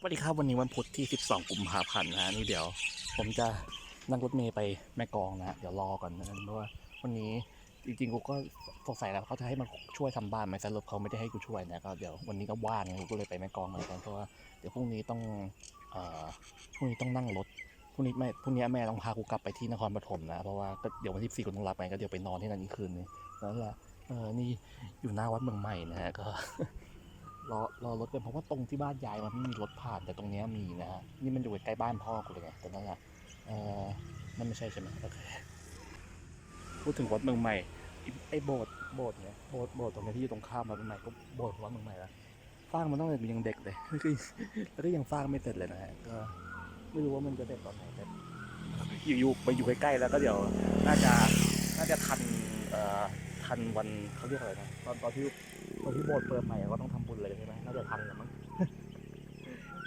สวัสดีครับวันนี้วันพุธที่ 12 กุมภาพันธ์นะนี่เดี๋ยว ผมจะนั่งรถเมย์ไปแม่กองนะเดี๋ยวรอก่อนนะเพราะว่าวันนี้จริงๆกูก็สงสัยแล้วเขาจะให้มาช่วยทำบ้านไหมแต่รถเขาไม่ได้ให้กูช่วยนะก็เดี๋ยววันนี้ก็ว่างกูก็เลยไปแม่กองเหมือนกันเพราะว่าเดี๋ยวพรุ่งนี้ต้องเอ่อพรุ่งนี้ต้องนั่งรถพรุ่งนี้แม่พรุ่งนี้แม่ต้องพากูกลับไปที่นครปฐมนะเพราะว่าก็เดี๋ยววันที่สี่กูต้องรับไปก็เดี๋ยวไปนอนที่นั่นอีกคืนนึงแล้วก็เออนี่อยู่หน้าวัดเมืองใหม่นะฮะก็ รอรอรถกันเพราะว่าตรงที่บ้านยายมันไม่มีรถผ่านแต่ตรงเนี้ยมีนะฮะนี่มันอยู่ใกล้บ้านพ่อกูเลยไงแต่นั่นแหละเออนั่นไม่ใช่ใช่ไหมโอเคพูดถึงวัดเมืองใหม่ไอ้โบสถ์โบสถ์เนี่ยโบสถ์โบสถ์ตรงนี้ที่อยู่ตรงข้ามวัดเมืองใหม่ก็โบสถ์วัดเมืองใหม่ละสร้างมันตั้งแต่ยังเด็กเลยคือแล้วก็ยังสร้างไม่เสร็จเลยนะฮะก็ไม่รู้ว่ามันจะเสร็จตอนไหนแต่อยู่ๆไปอยู่ใกล้ๆแล้วก็เดี๋ยวน่าจะน่าจะทันเอ่อทันวันเขาเรียกอะไรนะตอนตอนที่ตอนที่โบสถ์เปิดใหม่ก็ต้อง เลยใช่ไหมน่าจะทันแหละมั้ง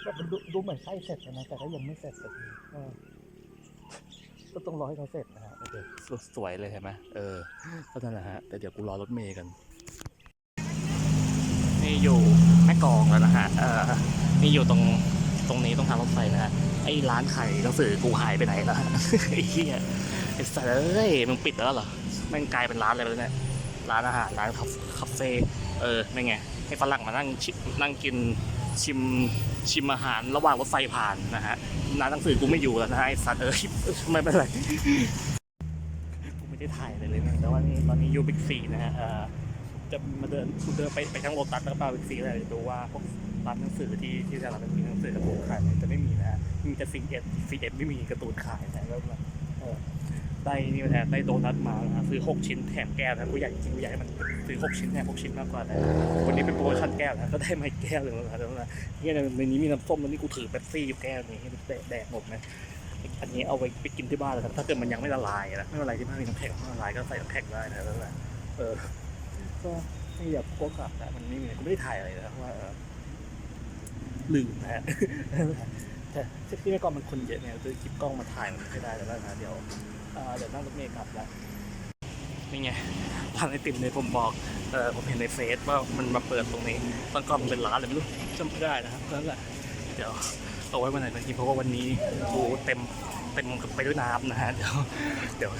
แต่มันดูดูเหมือนใกล้เสร็จแล้วนะแต่ก็ยังไม่เสร็จสักทีเออก็ต้องรอให้เขาเสร็จนะฮะโอเคสวยสวยเลยใช่ไหมเออก็นั่นแหละฮะแต่เดี๋ยวกูรอรถเมย์กัน นี่อยู่แม่กลองแล้วนะฮะเออนี่อยู่ตรงตรงนี้ตรงทางรถไฟนะฮะไอ้ร้านขายหนังสือกูหายไปไหนแล้วไอ้เหี้ยไอ้สัสเอ้ยมึงปิดแล้วเหรอแม่งกลายเป็นร้านอะไรไปแล้วเนี่ยร้านอาหารร้านคาเฟคาเฟ่เออไม่นไง ให้ฝรั่งมานั่งนั่งกินชิมชิมอาหารระหว่างรถไฟผ่านนะฮะร้านหนังสือกูไม่อยู่แล้วนะไอ้สัตว์เอ้ยไม่เป็นไรกูไม่ได้ถ่ายอะไรเลยนะแต่ว่านี่ตอนนี้อยู่บิ๊กซีนะฮะเอ่อจะมาเดินกูเดินไปไปทางโลตัสแล้วก็ไปบิ๊กซีเลยดูว่าพวกร้านหนังสือที่ที่ตลาดมันมีหนังสือการ์ตูนขายจะไม่มีนะฮะมีแต่ซีเอสซีเอสไม่มีการ์ตูนขายนะแล้วเออ ได้นี่แทนได้โดนัทมานะซื้อ 6 ชิ้นแถมแก้วนะกูอยากจริงกูอยากให้มันซื้อ 6 ชิ้นแถม6ชิ้นมากกว่าแต่วันนี้เป็นโปรโมชั่นแก้วนะก็ได้มาอีกแก้วหนึ่งแล้วนะแล้วนะเนี่ยในนี้มีน้ำส้มแล้วนี่กูถือเป๊ปซี่อยู่แก้วนี้ให้มันแดกแดหมดนะอันนี้เอาไปไปกินที่บ้านเลยครับถ้าเกิดมันยังไม่ละลายนะไม่เป็นไรที่บ้านมีน้ำแข็งไม่ละลายก็ใส่น้ำแข็งได้นะแล้วนะเออก็ไม่อยากโกกลับนะมันไม่มีกูไม่ได้ถ่ายอะไรนะเพราะว่าลืมนะฮะ แต่ที่แม่กล้องมันคนเยอะเนี่ยซื้อคลิปกล้องมาถ่ายมันไม่ได้แล้วนะเดี๋ยวเดี๋ยวนั่งรถเมล์กลับแล้วนี่ไงร้านไอติมเนี่ยผมบอกเออผมเห็นในเฟซว่ามันมาเปิดตรงนี้ตอนก่อนมันเป็นร้านอะไรไม่รู้จำไม่ได้นะครับนั่นแหละเดี๋ยวเอาไว้วันไหนกันกินเพราะว่าวันนี้โอ้เต็มเต็มไปด้วยน้ำนะฮะเดี๋ยวเดี๋ยว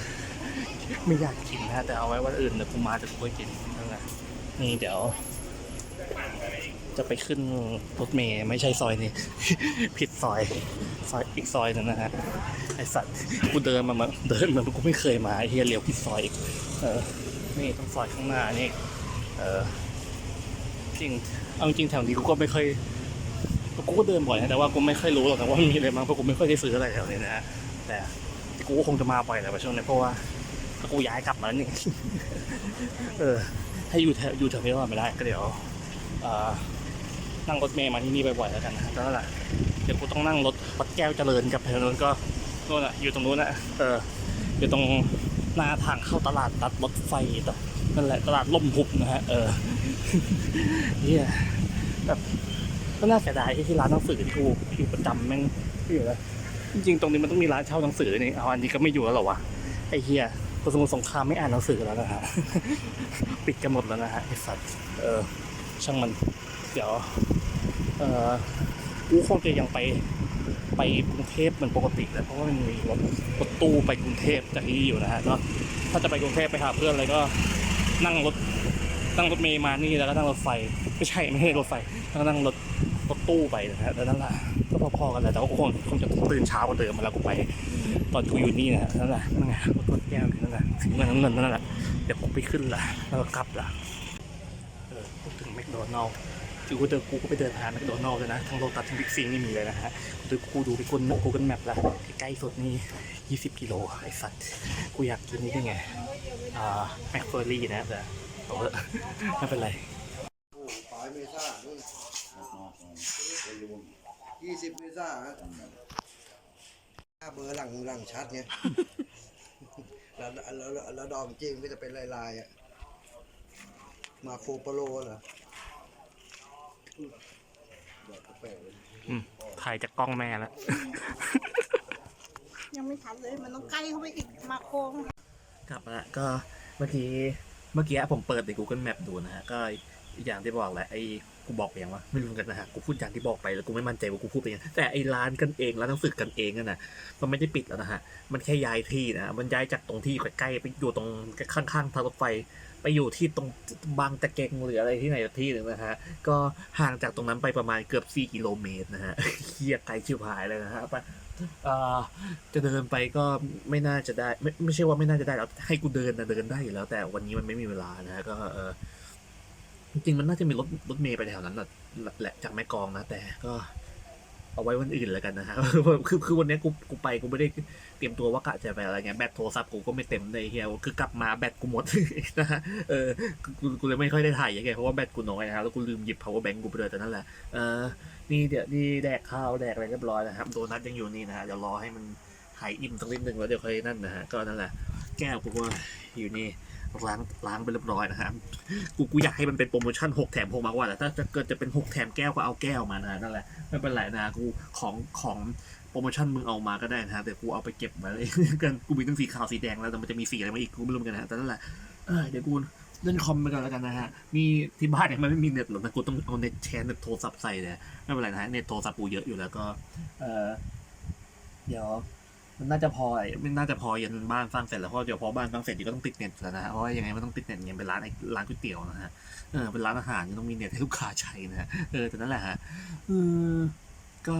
ไม่อยากกินนะฮะแต่เอาไว้วันอื่นเดี๋ยวกูมาจะกูไปกินนั่นแหละนี่เดี๋ยว จะไปขึ้นรถเมย์ไม่ใช่ซอยนี้ ผิดซอย ซอยอีกซอยนึงนะฮะไอสัตว์กูเดินมามาเดินเหมือนกูไม่เคยมาไอเฮียเลี้ยวผิดซอยอีกเออนี่ต้องซอยข้างหน้านี่เออจริงเอาจริงแถวนี้กูก็ไม่เคยกูก็เดินบ่อยนะแต่ว่ากูไม่ค่อยรู้หรอกแต่ว่ามีอะไรบ้างเพราะกูไม่ค่อยได้ซื้ออะไรแถวนี้นะ แต่กูก็คงจะมาบ่อยแหละช่วงนี้เพราะว่ากูย้ายกลับมาแล้วนี่เออถ้าอยู่แถวอยู่แถวนี้ก็ไม่ได้ก็เดี๋ยว นั่งรถเมย์มาที่นี่บ่อยๆแล้วกันนะแล้วนั่นแหละเดี๋ยวกูต้องนั่งรถวัดแก้วเจริญกับแถวนู้นก็นู่นอะอยู่ตรงนู้นอะเอออยู่ตรงหน้าทางเข้าตลาดนัดรถไฟต่อนั่นแหละตลาดล่มหุบนะฮะเออเฮียแบบก็น่าเสียดายที่ร้านหนังสือที่กูอยู่ประจำแม่งไม่อยู่แล้วจริงๆตรงนี้มันต้องมีร้านเช่าหนังสือนี่เอาอันนี้ก็ไม่อยู่แล้วหรอวะไอ้เฮียกสมุทรสงครามไม่อ่านหนังสือแล้วนะฮะปิดกันหมดแล้วนะฮะไอ้สัตว์เออ ช่างมัน เดี๋ยวเออกูคงจะยังไปไปกรุงเทพเหมือนปกติแหล้วเพราะว่ามันมีรถรถตู้ไปกรุงเทพจากที่อยู่นะฮะก็ถ้าจะไปกรุงเทพไปหาเพื่อนอะไรก็นั่งรถนั่งรถเมย์มานี่แล้วก็นั่งรถไฟไม่ใช่ไม่ใช่รถไฟแล้วก็นั่งรถรถตู้ไปนะฮะแต่นั่นแหละก็พอๆกันแหละแต่ว่ากูคงคงจะตื่นเช้ากว่าเดิมมาแล้วกูไป ตอนกูอยู่นี่นะฮะนั่นแหละนั่นไงรถแก้วนั่นแหละถึงเงินน้ำเงินนั่นแหละเดี๋ยวผมไปขึ้นละแล้วก็กลับละ พูดถึงแมคโดนัลล์คือกูเดินกูก็ไปเดินหาแมคโดนัลด์เลยนะ ทั้งโลตัสทั้งบิ๊กซีไม่มีเลยนะฮะดูกูดูไปกูกูกันแมปล้วใกล้สุดนี่ 20 กิโลไอ้สัตว์กูอยากกินนี่ได้ไงอ่าแมคเฟอร์รี่นะแต่เอาเถอะไม่เป็นไรโอ้ปลายเมษานู่นยี่สิบเมษาฮะถ้าเบอร์หลังหลังชัดไงแล้วแล้วแล้วแล้วดอมจริงก็จะเป็นลายลายๆอะมาโคโปโลเหรอ ถ่ายจากกล้องแม่แล้ว ยังไม่ทันเลยมันต้องใกล้เข้าไปอีกมาโค้งกลับมาละก็เมื่อกี้เมื่อกี้ผมเปิดใน Google Map ดูนะฮะ ก็อย่างที่บอกแหละไอ้กูบอกไปยังวะไม่รู้เหมือนกันนะฮะกูพูดอย่างที่บอกไปแล้วกูไม่มั่นใจว่ากูพูดไปยังแต่ไอ้ร้านกันเองร้านหนังสือกันเองนั่นน่ะมันไม่ได้ปิดแล้วนะฮะมันแค่ย้ายที่นะมันย้ายจากตรงที่ใกล้ๆไปอยู่ตรงข้างๆทางรถไฟ ไปอยู่ที่ตรงบางตะเกงหรืออะไรที่ไหนสักที่หนึ่งนะฮะ ก็ห่างจากตรงนั้นไปประมาณเกือบ 4 กิโลเมตรนะฮะเฮียไกลชิบหายเลยนะฮะไปเอ่อจะเดินไปก็ไม่น่าจะได้ ไม่ไม่ใช่ว่าไม่น่าจะได้แล้วให้กูเดินนะเดินได้อยู่แล้ว แต่วันนี้มันไม่มีเวลานะฮะก็เออจริงมันน่าจะมีรถรถเมย์ไปแถวนั้นแหละจากแม่กองนะแต่ก็ เอาไว้วันอื่นแล้วกันนะฮะคือคือวันนี้กูกูไปกูไม่ได้เตรียมตัวว่ากะจะไปอะไรเงี้ยแบตโทรศัพท์กูก็ไม่เต็มเลยเฮียคือกลับมาแบตกูหมดนะฮะเออกูกูเลยไม่ค่อยได้ถ่ายยังไงเพราะว่าแบตกูน้อยนะฮะแล้วกูลืมหยิบ power bank กูไปเลยแต่นั่นแหละเออนี่เดี๋ยวนี่แดกข้าวแดกอะไรเรียบร้อยนะครับโดนัทยังอยู่นี่นะฮะเดี๋ยวรอให้มันหายอิ่มสักนิดนึงแล้วเดี๋ยวค่อยนั่นนะฮะก็นั่นแหละแก้วกูก็อยู่นี่ ล้างล้างไปเรียบร้อยนะครับกูกูอยากให้มันเป็นโปรโมชั่นหกแถมหกมากกว่าแต่ถ้าจะเกิดจะเป็นหกแถมแก้วก็เอาแก้วมานะนั่นแหละไม่เป็นไรนะกูของของโปรโมชั่นมึงเอามาก็ได้นะฮะแต่กูเอาไปเก็บไว้เลยกันกูมีทั้งสีขาวสีแดงแล้วแต่มันจะมีสีอะไรมาอีกกูไม่รู้เหมือนกันนะแต่นั่นแหละเดี๋ยวกูเล่นคอมไปก่อนแล้วกันนะฮะ มีที่บ้านเนี่ยมันไม่มีเน็ตหรอกนะกูต้องเอาเน็ตแชร์เน็ตโทรศัพท์ใส่เลยไม่เป็นไรนะฮะเน็ตโทรศัพท์กูเยอะอยู่แล้วก็ เออเดี๋ยว มันน่าจะพอไอ้ไม่น่าจะพอยันบ้านสร้างเสร็จแล้วเพราะเดี๋ยวพอบ้านสร้างเสร็จเดี๋ยวก็ต้องติดเน็ตแล้วนะฮะเพราะว่ายังไงมันต้องติดเน็ตเงี้ยเป็นร้านไอ้ร้านก๋วยเตี๋ยวนะฮะเออเป็นร้านอาหารยังต้องมีเน็ตให้ลูกค้าใช้นะฮะเออแต่นั่นแหละฮะเออก็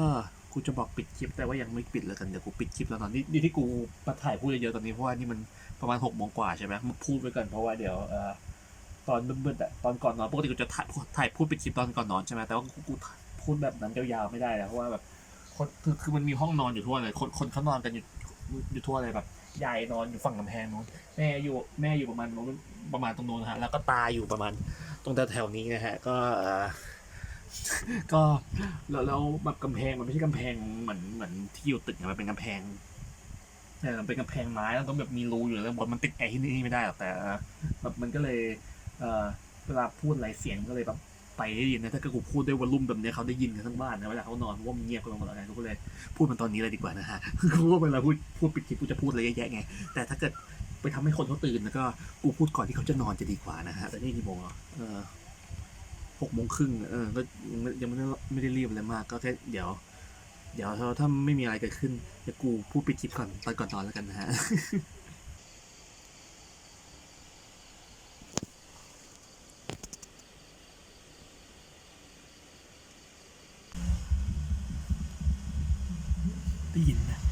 กูจะบอกปิดคลิปแต่ว่ายังไม่ปิดแล้วกันเดี๋ยวกูปิดคลิปแล้วตอนนี้นี่ที่กูมาถ่ายพูดเยอะๆตอนนี้เพราะว่านี่มันประมาณหกโมงกว่าใช่ไหมมาพูดไปก่อนเพราะว่าเดี๋ยวเออตอนมืดๆอะตอนก่อนนอนปกติกูจะถ่ายถ่ายพูดปิดคลิปตอนก่อนนอนใช่ไหมแต่ว่ากูกูพูดแบบนั้นยาวๆไม่ได้แล้วเพราะว่าแบบคนคือคือมันมีห้องนอนอยู่ทั่วเลยคนคนเขานอนกันอยู่ อยู่ทั่วเลยแบบยายนอนอยู่ฝั่งกำแพงนู้นแม่อยู่แม่อยู่ประมาณนู้นประมาณตรงนู้นนะฮะแล้วก็ตาอยู่ประมาณตรงแถวๆนี้นะฮะ ก็เอ่อก็แล้วแล้วแบบกำแพงมันไม่ใช่กำแพงเหมือนเหมือนที่อยู่ตึกอะมันเป็นกำแพงเออมันเป็นกำแพงไม้แล้วต้องแบบมีรูอยู่แล้วบนมันติดแอร์ที่นี่ไม่ได้หรอกแต่แบบมันก็เลย เออเวลาพูดอะไรเสียงก็เลยแบบ ไปได้ยินนะถ้าเกิดกูพูดด้วยวอลลุ่มแบบเนี้ยเขาได้ยินกันทั้งบ้านนะเวลาเขานอนเพราะว่ามันเงียบกันหมดแล้วไงกูก็เลยพูดมันตอนนี้เลยดีกว่านะฮะเพราะว่าเวลาพูดพูดปิดคลิปกูจะพูดอะไรเยอะแยะไง แต่ถ้าเกิดไปทำให้คนเขาตื่นแล้วก็กูพูดก่อนที่เขาจะนอนจะดีกว่านะฮะแต่นี่กี่โมงอะเออหกโมงครึ่งเออก็ยังไม่ยังไม่ได้ไม่ได้รีบอะไรมากก็แค่เดี๋ยว เดี๋ยวถ้าถ้าไม่มีอะไรเกิดขึ้นเดี๋ยวกูพูดปิดคลิปก่อนตอนก่อนนอนแล้วกันนะฮะ ได้